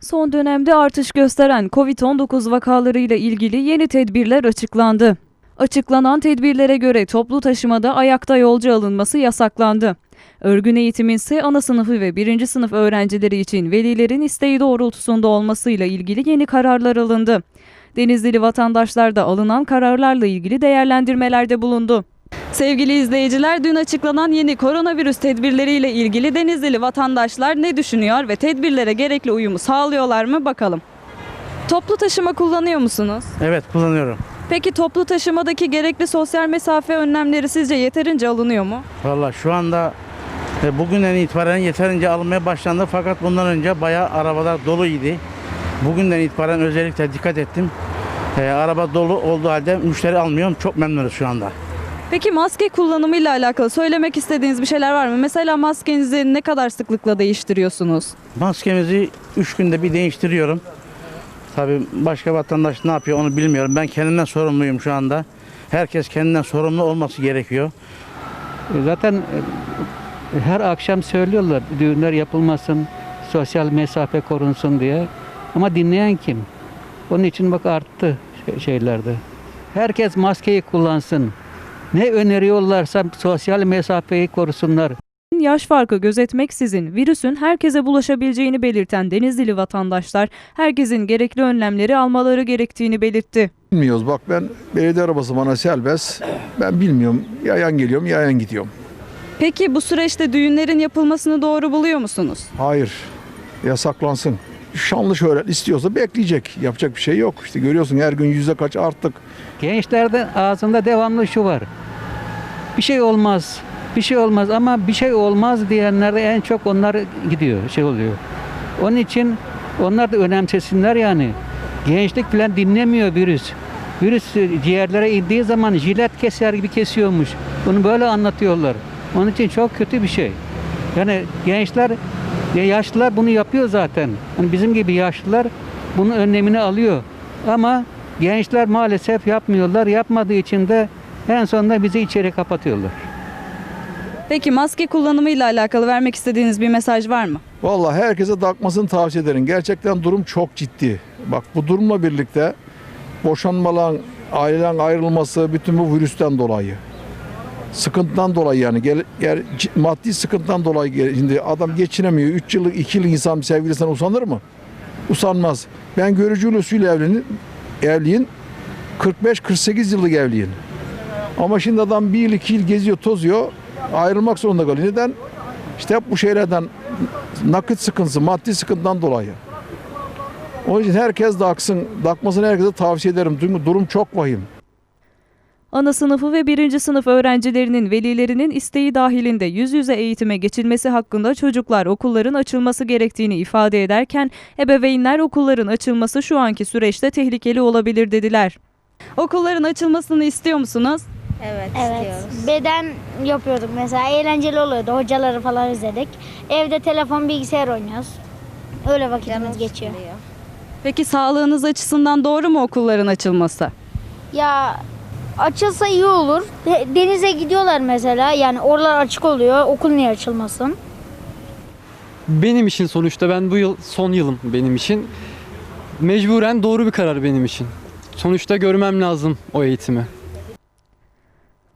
Son dönemde artış gösteren COVID-19 vakalarıyla ilgili yeni tedbirler açıklandı. Açıklanan tedbirlere göre toplu taşımada ayakta yolcu alınması yasaklandı. Örgün eğitimin ise ana sınıfı ve birinci sınıf öğrencileri için velilerin isteği doğrultusunda olmasıyla ilgili yeni kararlar alındı. Denizlili vatandaşlar da alınan kararlarla ilgili değerlendirmelerde bulundu. Sevgili izleyiciler dün açıklanan yeni koronavirüs tedbirleriyle ilgili Denizlili vatandaşlar ne düşünüyor ve tedbirlere gerekli uyumu sağlıyorlar mı bakalım. Toplu taşıma kullanıyor musunuz? Evet kullanıyorum. Peki toplu taşımadaki gerekli sosyal mesafe önlemleri sizce yeterince alınıyor mu? Valla şu anda e, bugünden itibaren yeterince alınmaya başlandı fakat bundan önce bayağı arabalar doluydu. Bugünden itibaren özellikle dikkat ettim. E, araba dolu olduğu halde müşteri almıyorum. Çok memnunuz şu anda. Peki maske kullanımıyla alakalı söylemek istediğiniz bir şeyler var mı? Mesela maskenizi ne kadar sıklıkla değiştiriyorsunuz? Maskemizi 3 günde bir değiştiriyorum. Tabii başka vatandaş ne yapıyor onu bilmiyorum. Ben kendimden sorumluyum şu anda. Herkes kendinden sorumlu olması gerekiyor. Zaten e, her akşam söylüyorlar düğünler yapılmasın, sosyal mesafe korunsun diye. Ama dinleyen kim? Onun için bak arttı şey- şeylerde. Herkes maskeyi kullansın. Ne öneriyorlarsa sosyal mesafeyi korusunlar. Yaş farkı gözetmeksizin virüsün herkese bulaşabileceğini belirten Denizlili vatandaşlar herkesin gerekli önlemleri almaları gerektiğini belirtti. Bilmiyoruz. Bak ben belediye arabası bana serbest. Ben bilmiyorum. Yayan geliyorum, yayan gidiyorum. Peki bu süreçte düğünlerin yapılmasını doğru buluyor musunuz? Hayır. Yasaklansın. Şanlı şöhret istiyorsa bekleyecek. Yapacak bir şey yok. İşte görüyorsun her gün yüzde kaç arttık. Gençlerde ağzında devamlı şu var. Bir şey olmaz. Bir şey olmaz ama bir şey olmaz diyenlerde en çok onlar gidiyor, şey oluyor. Onun için onlar da önemsesinler yani. Gençlik falan dinlemiyor virüs. Virüs ciğerlere indiği zaman jilet keser gibi kesiyormuş. Bunu böyle anlatıyorlar. Onun için çok kötü bir şey. Yani gençler, ya yaşlılar bunu yapıyor zaten. Hani bizim gibi yaşlılar bunun önlemini alıyor. Ama gençler maalesef yapmıyorlar. Yapmadığı için de en sonunda bizi içeri kapatıyorlar. Peki maske kullanımıyla alakalı vermek istediğiniz bir mesaj var mı? Vallahi herkese takmasını tavsiye ederim. Gerçekten durum çok ciddi. Bak bu durumla birlikte boşanmalar, ailelerin ayrılması bütün bu virüsten dolayı. Sıkıntıdan dolayı yani. Gel, gel- maddi sıkıntıdan dolayı. gel- Şimdi adam geçinemiyor. 3 yıllık 2 yıllık insan bir sevgilisinden usanır mı? Usanmaz. Ben görücü usulü evliyim. Evliyim. 45-48 yıllık evliyim. Ama şimdi adam bir yıl iki yıl geziyor tozuyor. Ayrılmak zorunda kalıyor. Neden? İşte hep bu şeylerden nakit sıkıntısı, maddi sıkıntıdan dolayı. Onun için herkes de aksın. Takmasını herkese tavsiye ederim. Durum çok vahim. Ana sınıfı ve birinci sınıf öğrencilerinin velilerinin isteği dahilinde yüz yüze eğitime geçilmesi hakkında çocuklar okulların açılması gerektiğini ifade ederken ebeveynler okulların açılması şu anki süreçte tehlikeli olabilir dediler. Okulların açılmasını istiyor musunuz? Evet, Evet. istiyoruz. Beden yapıyorduk mesela. Eğlenceli oluyordu. Hocaları falan izledik. Evde telefon, bilgisayar oynuyoruz. Öyle vakitimiz Canım geçiyor. Peki sağlığınız açısından doğru mu okulların açılması? Ya açılsa iyi olur. De- Denize gidiyorlar mesela. Yani oralar açık oluyor. Okul niye açılmasın? Benim için sonuçta ben bu yıl son yılım benim için. Mecburen doğru bir karar benim için. Sonuçta görmem lazım o eğitimi.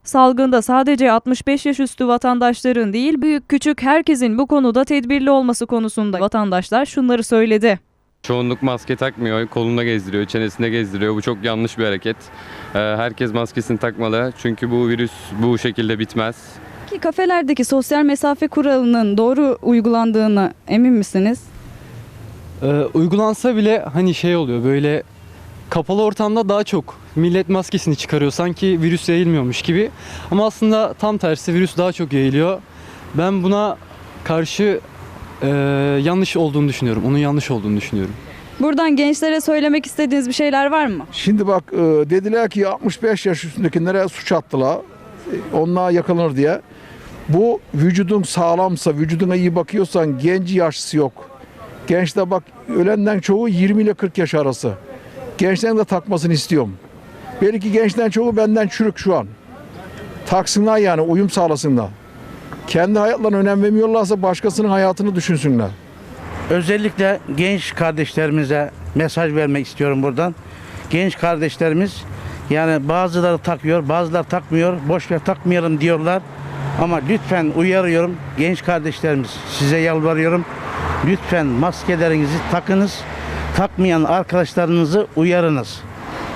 Salgında sadece 65 yaş üstü vatandaşların değil büyük küçük herkesin bu konuda tedbirli olması konusunda vatandaşlar şunları söyledi. Çoğunluk maske takmıyor, kolunda gezdiriyor, çenesinde gezdiriyor. Bu çok yanlış bir hareket. Ee, Herkes maskesini takmalı çünkü bu virüs bu şekilde bitmez. Ki kafelerdeki sosyal mesafe kuralının doğru uygulandığını emin misiniz? Ee, uygulansa bile hani şey oluyor böyle kapalı ortamda daha çok millet maskesini çıkarıyor sanki virüs yayılmıyormuş gibi. Ama aslında tam tersi virüs daha çok yayılıyor. Ben buna karşı e, yanlış olduğunu düşünüyorum. Onun yanlış olduğunu düşünüyorum. Buradan gençlere söylemek istediğiniz bir şeyler var mı? Şimdi bak e, dediler ki 65 yaş üstündekilere suç attılar. E, Onlar yakalanır diye. Bu vücudun sağlamsa, vücuduna iyi bakıyorsan genci yaşlısı yok. Gençler bak ölenden çoğu 20 ile 40 yaş arası. Gençlerin de takmasını istiyorum. Belki gençlerin çoğu benden çürük şu an. Taksınlar yani uyum sağlasınlar. Kendi hayatlarına önem vermiyorlarsa başkasının hayatını düşünsünler. özellikle genç kardeşlerimize mesaj vermek istiyorum buradan. Genç kardeşlerimiz yani bazıları takıyor, bazıları takmıyor. Boş ver takmayalım diyorlar. Ama lütfen uyarıyorum genç kardeşlerimiz size yalvarıyorum. Lütfen maskelerinizi takınız. Takmayan arkadaşlarınızı uyarınız.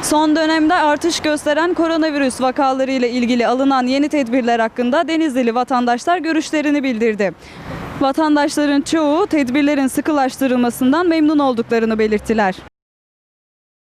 Son dönemde artış gösteren koronavirüs vakaları ile ilgili alınan yeni tedbirler hakkında Denizlili vatandaşlar görüşlerini bildirdi. Vatandaşların çoğu tedbirlerin sıkılaştırılmasından memnun olduklarını belirttiler.